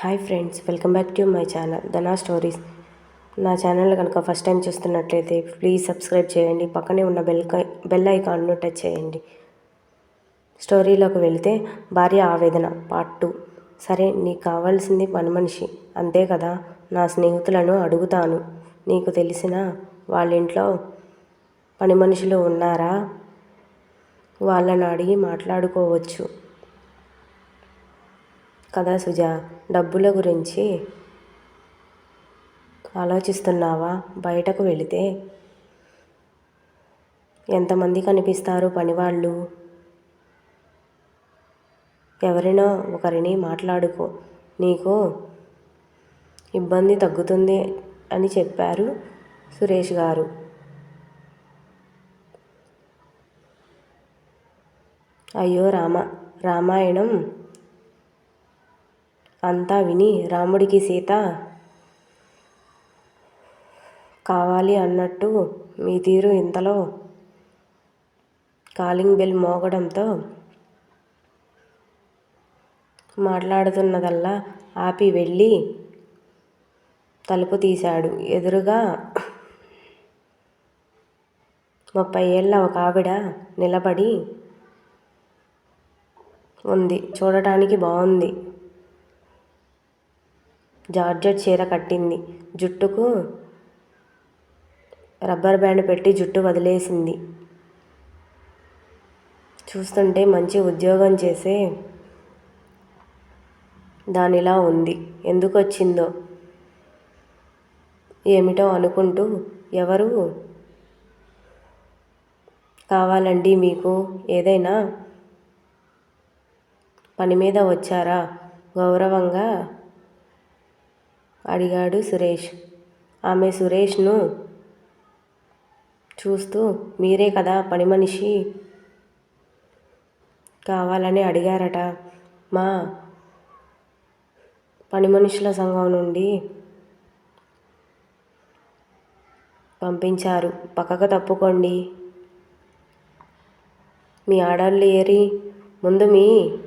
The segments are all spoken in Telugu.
Hi friends welcome back to my channel Dhana stories. నా ఛానల్ కనుక ఫస్ట్ టైం చూస్తున్నట్లయితే ప్లీజ్ సబ్స్క్రైబ్ చేయండి పక్కనే ఉన్న బెల్ బెల్ ఐకాన్ను టచ్ చేయండి. స్టోరీలోకి వెళితే భార్య ఆవేదన పార్ట్ టూ. సరే నీకు కావాల్సింది పని మనిషి. అంతే కదా నా స్నేహితులను అడుగుతాను. నీకు తెలిసిన వాళ్ళ ఇంట్లో పని మనుషులు ఉన్నారా? వాళ్ళని అడిగి మాట్లాడుకోవచ్చు. కదా సుజా? డబ్బుల గురించి ఆలోచిస్తున్నావా? బయటకు వెళితే ఎంతమంది కనిపిస్తారు పనివాళ్ళు? ఎవరినో ఒకరిని మాట్లాడుకో. నీకు ఇబ్బంది తగ్గుతుంది అని చెప్పారు సురేష్ గారు. అయ్యో రామ రామాయణం అంతా విని రాముడికి సీత కావాలి అన్నట్టు మీ తీరు ఇంతలో కాలింగ్ బెల్ మోగడంతో మాట్లాడుతున్నదల్లా ఆపి వెళ్ళి తలుపు తీశాడు. ఎదురుగా ముప్పై ఏళ్ళ ఒక ఆవిడ నిలబడి ఉంది. చూడటానికి బాగుంది జార్జెట్ చీర కట్టింది. జుట్టుకు రబ్బర్ బ్యాండ్ పెట్టి జుట్టు వదిలేసింది. చూస్తుంటే మంచి ఉద్యోగం చేసే దానిలా ఉంది. ఎందుకు వచ్చిందో ఏమిటో అనుకుంటూ ఎవరు కావాలండి మీకు? ఏదైనా పని మీద వచ్చారా? గౌరవంగా అడిగాడు సురేష్. ఆమె సురేష్ను చూస్తూ మీరే కదా పని మనిషి కావాలని అడిగారట. మా పని మనుషుల సంఘం నుండి పంపించారు. పక్కకు తప్పుకోండి. మీ ఆడాళ్ళు ఏరి ముందు మీ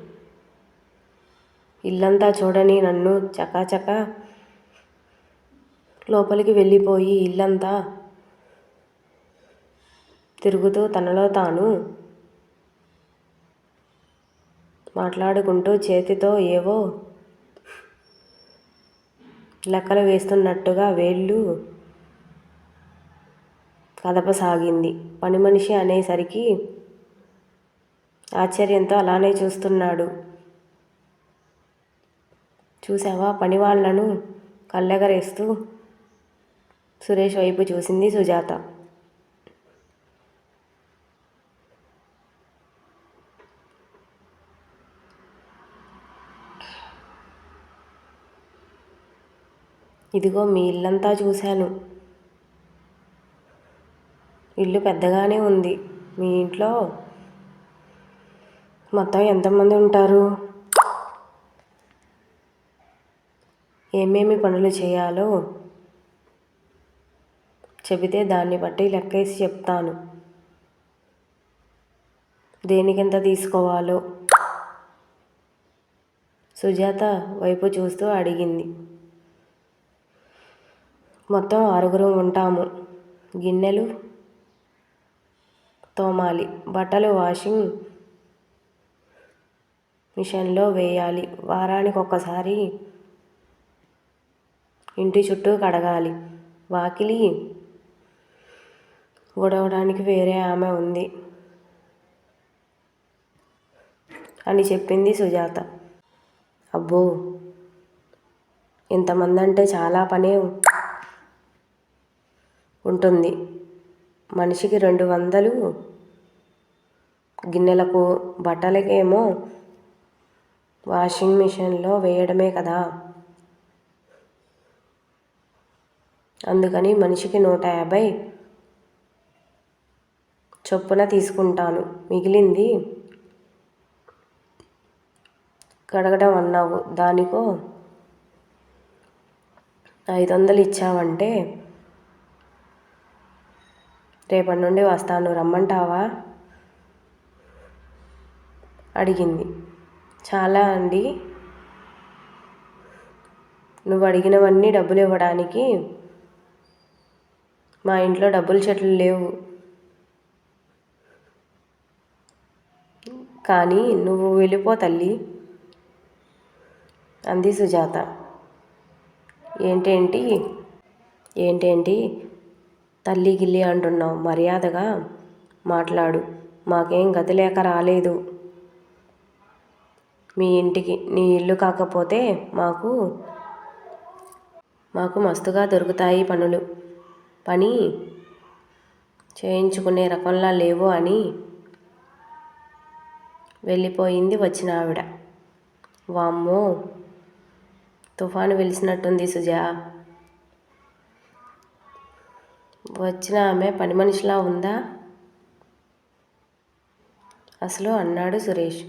ఇల్లంతా చూడని నన్ను చకాచకా లోపలికి వెళ్ళిపోయి ఇల్లంతా తిరుగుతూ తనలో తాను మాట్లాడుకుంటూ చేతితో ఏవో లెక్కలు వేస్తున్నట్టుగా వేళ్ళు కదపసాగింది. పని మనిషి అనేసరికి ఆశ్చర్యంతో అలానే చూస్తున్నాడు. చూసావా పని వాళ్ళను కళ్ళెగరేస్తూ సురేష్ వైపు చూసింది సుజాత. ఇదిగో మీ ఇల్లంతా చూశాను. ఇల్లు పెద్దగానే ఉంది. మీ ఇంట్లో మొత్తం ఎంతమంది ఉంటారు? ఏమేమి పనులు చేయాలో చెబితే దాన్ని బట్టి లెక్కేసి చెప్తాను. దేనికెంత తీసుకోవాలో? సుజాత వైపు చూస్తూ అడిగింది. మొత్తం ఆరుగురు ఉంటాము. గిన్నెలు తోమాలి. బట్టలు వాషింగ్ మిషన్లో వేయాలి. వారానికి ఒక్కసారి ఇంటి చుట్టూ కడగాలి. వాకిలి గొడవడానికి వేరే ఆమె ఉంది. అని చెప్పింది సుజాత. అబ్బో! ఇంతమంది అంటే చాలా పని ఉంటుంది. మనిషికి రెండు వందలు గిన్నెలకు బట్టలకేమో వాషింగ్ మిషన్లో వేయడమే కదా. అందుకని మనిషికి నూట యాభై చొప్పున తీసుకుంటాను. మిగిలింది కడగడం అన్నావు. దానికో ఐదు వందలు ఇచ్చావంటే రేపటి నుండి వస్తాను. రమ్మంటావా? అడిగింది. చాలా అండి. నువ్వు అడిగినవన్నీ డబ్బులు ఇవ్వడానికి మా ఇంట్లో డబ్బులు చెట్లు లేవు. కానీ నువ్వు వెళ్ళిపో తల్లి అంది సుజాత. ఏంటేంటి? ఏంటేంటి? తల్లి గిల్లి అంటున్నావు మర్యాదగా మాట్లాడు. మాకేం గతి లేక రాలేదు. మీ ఇంటికి నీ ఇల్లు కాకపోతే మాకు మాకు మస్తుగా దొరుకుతాయి పనులు. పని చేయించుకునే రకంలా లేవు అని వెళ్ళిపోయింది వచ్చిన ఆవిడ. వామ్మో తుఫాను వెలిసినట్టుంది సుజా. వచ్చిన ఆమె పని మనిషిలా ఉందా? అసలు అన్నాడు సురేష్.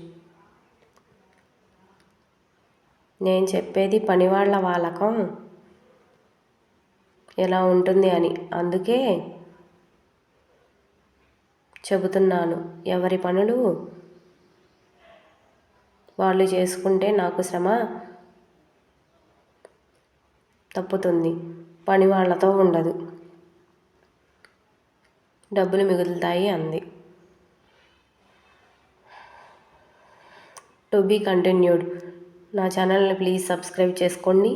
నేను చెప్పేది పనివాళ్ళ వాలకం. ఎలా ఉంటుంది అని. అందుకే చెబుతున్నాను. ఎవరి పనులు వాళ్ళు చేసుకుంటే నాకు శ్రమ తప్పుతుంది. పని వాళ్ళతో ఉండదు. డబ్బులు మిగులుతాయి అంది. To be continued. నా ఛానల్ని ప్లీజ్ సబ్స్క్రైబ్ చేసుకోండి.